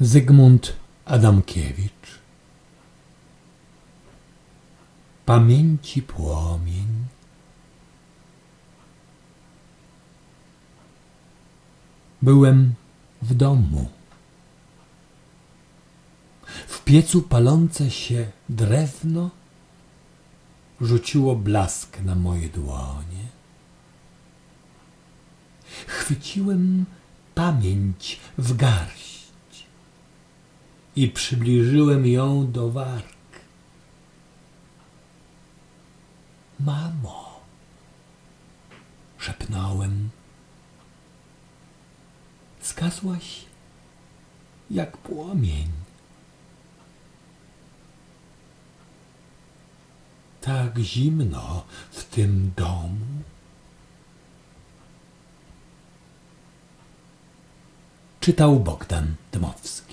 Zygmunt Adamkiewicz Pamięci płomień Byłem w domu. W piecu palące się drewno rzuciło blask na moje dłonie. Chwyciłem pamięć w garść i przybliżyłem ją do warg. Mamo, szepnąłem, zgasłaś jak płomień. Tak zimno w tym domu. Czytał Bogdan Dmowski.